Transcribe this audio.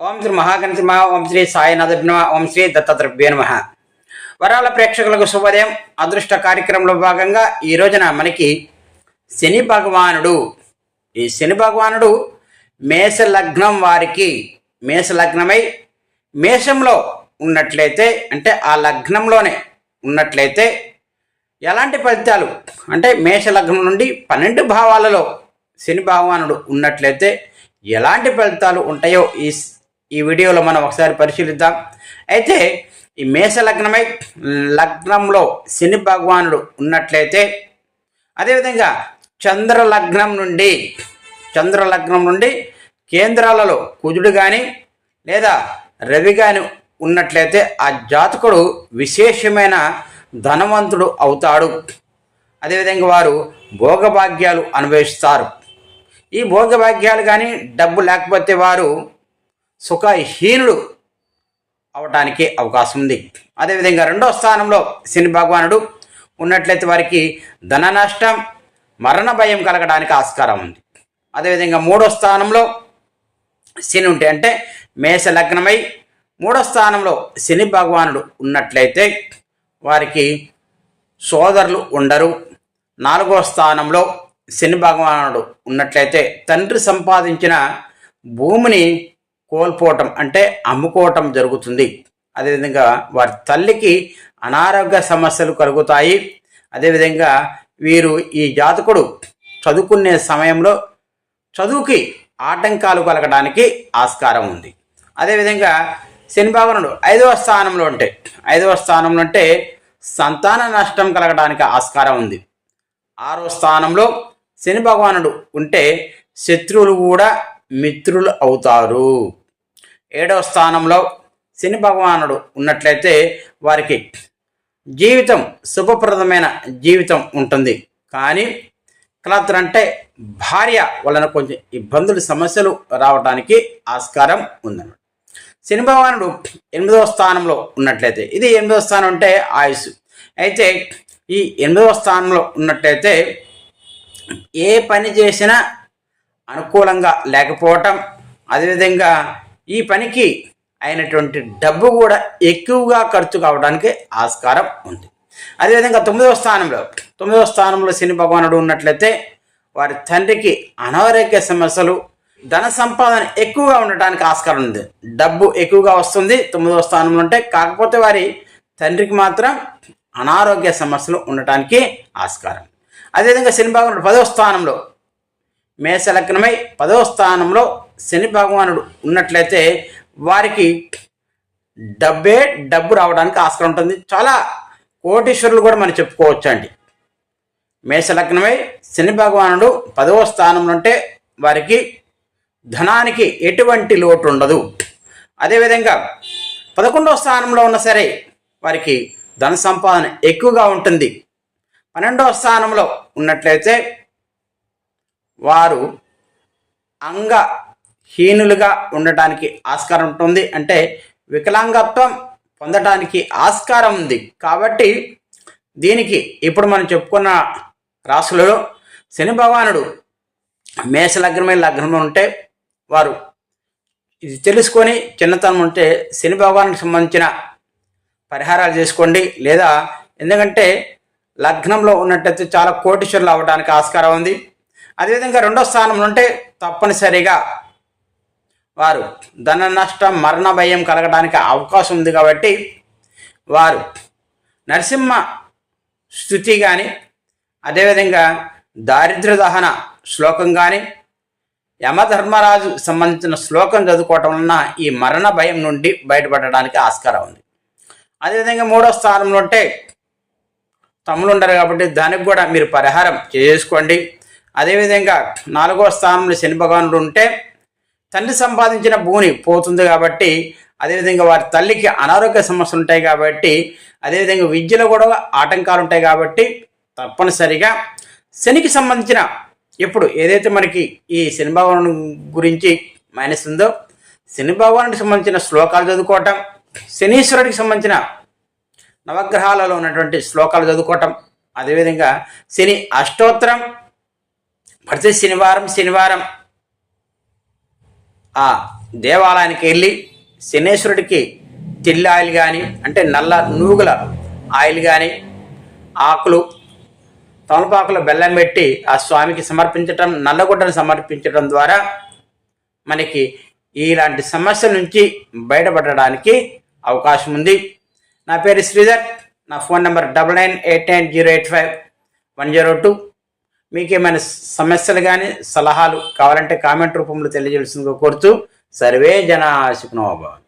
ఓం శ్రీ మహాగణతి నమ ఓం శ్రీ సాయినాథ నమ ఓం శ్రీ దత్తాత్రేయ నమ. వరాల ప్రేక్షకులకు శుభోదయం. అదృష్ట కార్యక్రమంలో భాగంగా ఈ రోజున మనకి శని భగవానుడు ఈ శని భగవానుడు మేష లగ్నం వారికి మేష లగ్నమై మేషంలో ఉన్నట్లయితే అంటే ఆ లగ్నంలోనే ఉన్నట్లయితే ఎలాంటి ఫలితాలు? అంటే మేష లగ్నం నుండి పన్నెండు భావాలలో శని భగవానుడు ఉన్నట్లయితే ఎలాంటి ఫలితాలు ఉంటాయో ఈ ఈ వీడియోలో మనం ఒకసారి పరిశీలిద్దాం. అయితే ఈ మేష లగ్నమై లగ్నంలో శని భగవానుడు ఉన్నట్లయితే అదేవిధంగా చంద్ర లగ్నం నుండి చంద్ర లగ్నం నుండి కేంద్రాలలో కుజుడు కానీ లేదా రవి కానీ ఉన్నట్లయితే ఆ జాతకుడు విశేషమైన ధనవంతుడు అవుతాడు. అదేవిధంగా వారు భోగభాగ్యాలు అనుభవిస్తారు. ఈ భోగభాగ్యాలు కానీ డబ్బు లేకపోతే వారు సుఖహీనుడు అవటానికి అవకాశం ఉంది. అదేవిధంగా రెండో స్థానంలో శని భగవానుడు ఉన్నట్లయితే వారికి ధన నష్టం మరణ భయం కలగడానికి ఆస్కారం ఉంది. అదేవిధంగా మూడో స్థానంలో శని ఉంటే అంటే మేష లగ్నమై మూడో స్థానంలో శని భగవానుడు ఉన్నట్లయితే వారికి సోదరులు ఉండరు. నాలుగో స్థానంలో శని భగవానుడు ఉన్నట్లయితే తండ్రి సంపాదించిన భూమిని కోల్పోవటం అంటే అమ్ముకోవటం జరుగుతుంది. అదేవిధంగా వారి తల్లికి అనారోగ్య సమస్యలు కలుగుతాయి. అదేవిధంగా వీరు ఈ జాతకుడు చదువుకునే సమయంలో చదువుకి ఆటంకాలు కలగడానికి ఆస్కారం ఉంది. అదేవిధంగా శనిభావనుడు ఐదవ స్థానంలో ఉంటే ఐదవ స్థానంలో ఉంటే సంతాన నష్టం కలగడానికి ఆస్కారం ఉంది. ఆరో స్థానంలో శని భగవానుడు ఉంటే శత్రువులు కూడా మిత్రులు అవుతారు. ఏడవ స్థానంలో శని భగవానుడు ఉన్నట్లయితే వారికి జీవితం శుభప్రదమైన జీవితం ఉంటుంది. కానీ కలత్ర అంటే భార్య వలన కొంచెం ఇబ్బందులు సమస్యలు రావడానికి ఆస్కారం ఉందన్నమాట. శని భగవానుడు ఎనిమిదవ స్థానంలో ఉన్నట్లయితే ఇది ఎనిమిదవ స్థానం అంటే ఆయుష్ అయితే ఈ ఎనిమిదవ స్థానంలో ఉన్నట్లయితే ఏ పని చేసినా అనుకూలంగా లేకపోవటం అదేవిధంగా ఈ పనికి అయినటువంటి డబ్బు కూడా ఎక్కువగా ఖర్చు కావడానికి ఆస్కారం ఉంది. అదేవిధంగా తొమ్మిదవ స్థానంలో తొమ్మిదవ స్థానంలో శని భగవానుడు ఉన్నట్లయితే వారి తండ్రికి అనారోగ్య సమస్యలు ధన సంపాదన ఎక్కువగా ఉండటానికి ఆస్కారం ఉంది. డబ్బు ఎక్కువగా వస్తుంది తొమ్మిదవ స్థానంలో ఉంటే కాకపోతే వారి తండ్రికి మాత్రం అనారోగ్య సమస్యలు ఉండటానికి ఆస్కారం. అదేవిధంగా శని భగవానుడు పదవ స్థానంలో మేషలగ్నమై పదవ స్థానంలో శని భగవానుడు ఉన్నట్లయితే వారికి డబ్బే డబ్బు రావడానికి ఆస్కారం ఉంటుంది. చాలా కోటీశ్వరులు కూడా మనం చెప్పుకోవచ్చు అండి మేష శని భగవానుడు పదవ స్థానంలో ఉంటే వారికి ధనానికి ఎటువంటి లోటు ఉండదు. అదేవిధంగా పదకొండవ స్థానంలో ఉన్న సరే వారికి ధన సంపాదన ఎక్కువగా ఉంటుంది. పన్నెండవ స్థానంలో ఉన్నట్లయితే వారు అంగహీనులుగా ఉండటానికి ఆస్కారం ఉంటుంది. అంటే వికలాంగత్వం పొందటానికి ఆస్కారం ఉంది. కాబట్టి దీనికి ఇప్పుడు మనం చెప్పుకున్న రాసులలో శని భగవానుడు మేష లగ్నమైన లగ్నంలో ఉంటే వారు ఇది తెలుసుకొని చిన్నతనం ఉంటే శని భగవానికి సంబంధించిన పరిహారాలు చేసుకోండి. లేదా ఎందుకంటే లగ్నంలో ఉన్నట్టయితే చాలా కోటీశ్వరులు అవ్వడానికి ఆస్కారం ఉంది. అదేవిధంగా రెండో స్థానంలో ఉంటే తప్పనిసరిగా వారు ధన నష్టం మరణ భయం కలగడానికి అవకాశం ఉంది కాబట్టి వారు నరసింహ స్థుతి కానీ అదేవిధంగా దారిద్ర దహన శ్లోకం కానీ యమధర్మరాజు సంబంధించిన శ్లోకం చదువుకోవటం వలన ఈ మరణ భయం నుండి బయటపడడానికి ఆస్కారం ఉంది. అదేవిధంగా మూడో స్థానంలో ఉంటే తమ్ముడు ఉండరు కాబట్టి దానికి కూడా మీరు పరిహారం చేసుకోండి. అదేవిధంగా నాలుగో స్థానంలో శని భగవానుడు ఉంటే తండ్రి సంపాదించిన భూమి పోతుంది కాబట్టి అదేవిధంగా వారి తల్లికి అనారోగ్య సమస్యలు ఉంటాయి కాబట్టి అదేవిధంగా విద్యలో కూడా ఆటంకాలు ఉంటాయి కాబట్టి తప్పనిసరిగా శనికి సంబంధించిన ఇప్పుడు ఏదైతే మనకి ఈ శని భగవాను గురించి మైనస్ ఉందో శని భగవానుడికి సంబంధించిన శ్లోకాలు చదువుకోవటం శనీశ్వరుడికి సంబంధించిన నవగ్రహాలలో ఉన్నటువంటి శ్లోకాలు చదువుకోవటం అదేవిధంగా శని అష్టోత్తరం ప్రతి శనివారం శనివారం. ఆ దేవాలయానికి వెళ్ళి శనేశ్వరుడికి తిల్లి ఆయిల్ కానీ అంటే నల్ల నూగుల ఆయిల్ కానీ ఆకులు తమలపాకులు బెల్లం పెట్టి ఆ స్వామికి సమర్పించటం నల్లగుడ్డను సమర్పించటం ద్వారా మనకి ఇలాంటి సమస్యల నుంచి బయటపడడానికి అవకాశం ఉంది. నా పేరు శ్రీధర్. నా phone number double nine eight nine zero eight five one zero two. మీకేమైనా సమస్యలు కానీ సలహాలు కావాలంటే కామెంట్ రూపంలో తెలియజేసిందిగా కోరుతూ సర్వే జన సుఖనోభావం